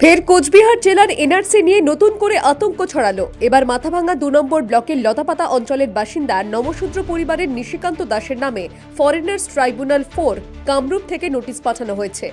ফের কোচবিহার জেলার এনআরসি নিয়ে নতুন করে আতঙ্ক ছড়ালো। এবার মাথাভাঙ্গা দু নম্বর ব্লকের লতাপাতা অঞ্চলের বাসিন্দা নমশূদ্র পরিবারের নিশিকান্ত দাসের নামে ফরেনার্স ট্রাইব্যুনাল ফোর, কামরূপ থেকে নোটিশ পাঠানো হয়েছে।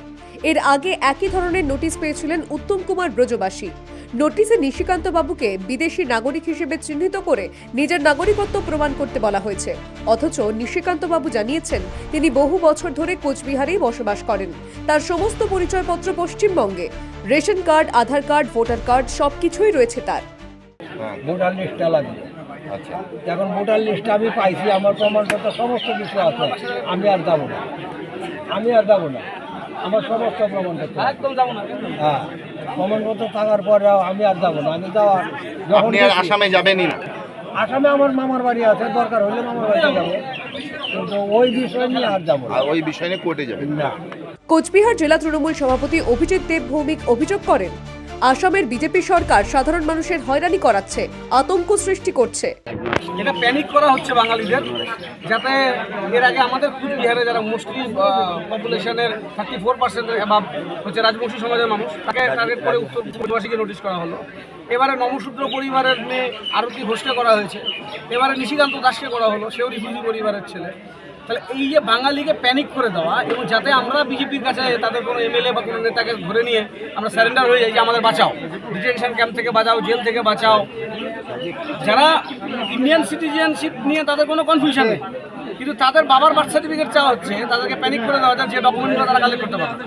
এর আগে একই ধরনের নোটিশ পেয়েছিলেন উত্তম কুমার ব্রজবাসী। নোটিশে নিশিকান্ত বাবুকে বিদেশি নাগরিক হিসেবে চিহ্নিত করে নিজের নাগরিকত্ব প্রমাণ করতে বলা হয়েছে। অথচ নিশিকান্ত বাবু জানিয়েছেন তিনি বহু বছর ধরে কোচবিহারেই বসবাস করেন। তার সমস্ত পরিচয়পত্র পশ্চিমবঙ্গে। Ration card Aadhaar card voter card সবকিছুই রয়েছে তার। হ্যাঁ। ভোটার লিস্টটা লাগবে। আচ্ছা। এখন ভোটার লিস্টটা আমি পাইছি আমার প্রমাণপত্র সমস্ত কিছু আছে। আমি আর যাব না। আমি আর যাব না। আমার সমস্ত একদম যাব না হ্যাঁ প্রমাণপত্র থাকার পরেও আমি আর যাব না আমি যাওয়া যখন আপনি আর আসামে যাবেন না। আসামে আমার মামার বাড়ি আছে দরকার হলে মামার বাড়ি যাব। কিন্তু ওই বিষয় নিয়ে আর যাব না। আর ওই বিষয় নিয়ে কোর্টে যাবেন। না। কোচবিহার জেলা তৃণমূল সভাপতি অভিজিৎ দেব ভৌমিক অভিযোগ করেন আসামের বিজেপি সরকার সাধারণ মানুষের হয়রানি করাচ্ছে, আতঙ্ক সৃষ্টি করছে। এটা প্যানিক করা হচ্ছে বাঙালিদের, যাতে এর আগে আমাদের কুচবিহারে যারা মুসলিম পপুলেশনের থার্টি ফোর পার্সেন্টের অ্যাভাব হচ্ছে রাজবংশী সমাজের মানুষ, তাকে টার্গেট করে উত্তর পূর্ববাসীকে নোটিশ করা হলো। এবারে নমশূদ্র পরিবারের মেয়ে আরতি ঘোষকে করা হয়েছে। এবারে নিশিকান্ত দাসকে করা হলো, সেও রিফিউজি পরিবারের ছেলে। তাহলে এই যে বাঙালিকে প্যানিক করে দেওয়া এবং যাতে আমরা বিজেপির কাছে তাদের কোনো এমএলএ বা কোনো নেতাকে ধরে নিয়ে আমরা স্যারেন্ডার হয়ে যাই যে আমাদের বাঁচাও। ডিটেনশন ক্যাম্প থেকে বাঁচাও জেল থেকে বাঁচাও। যারা ইন্ডিয়ান সিটিজেনশিপ নিয়ে তাদের কোনো কনফিউশন নেই। কিন্তু তাদের বাবার বার্থ সার্টিফিকেট চাওয়া হচ্ছে, তাদেরকে প্যানিক করে দেওয়া হচ্ছে যে ডকুমেন্টগুলো তারা কালেক্ট করতে পারবে।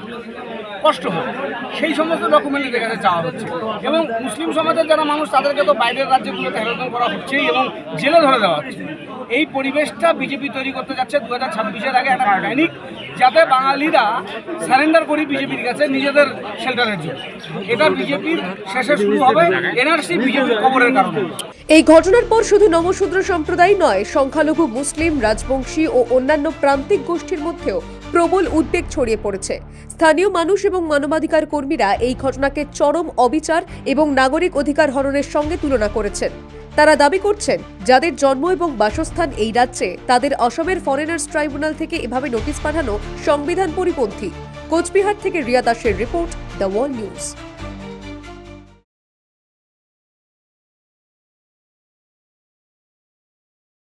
কষ্ট হয়। সেই সমস্ত ডকুমেন্ট এদের কাছে চাওয়া হচ্ছে। এবং মুসলিম সমাজের যারা মানুষ, তাদেরকে তো বাইরের রাজ্যগুলোতে হেরোদন করা হচ্ছেই এবং জেলে ধরে দেওয়া হচ্ছে। এই পরিবেশটা বিজেপি তৈরি করতে যাচ্ছে দু হাজার ছাব্বিশের আগে একটা প্যানিক যাতে বাঙালিরা সারেন্ডার করি বিজেপির কাছে নিজেদের শেল্টারের জন্য। এটা বিজেপির শেষে শুরু হবে এনআরসি বিজেপির খবরের কারণে। এই ঘটনার পর শুধু নমশূদ্র সম্প্রদায় নয়, সংখ্যালঘু মুসলিম, রাজবংশী ও অন্যান্য প্রান্তিক গোষ্ঠীর মধ্যেও প্রবল উদ্বেগ ছড়িয়ে পড়েছে। স্থানীয় মানুষ এবং মানবাধিকার কর্মীরা এই ঘটনাকে চরম অবিচার এবং নাগরিক অধিকার হরণের সঙ্গে তুলনা করেছেন। তারা দাবি করছেন, যাদের জন্ম এবং বাসস্থান এই রাজ্যে, তাদের অসমের ফরেনার্স ট্রাইব্যুনাল থেকে এভাবে নোটিশ পাঠানো সংবিধান পরিপন্থী। কোচবিহার থেকে রিয়া দাসের রিপোর্ট, দ্য ওয়াল নিউজ।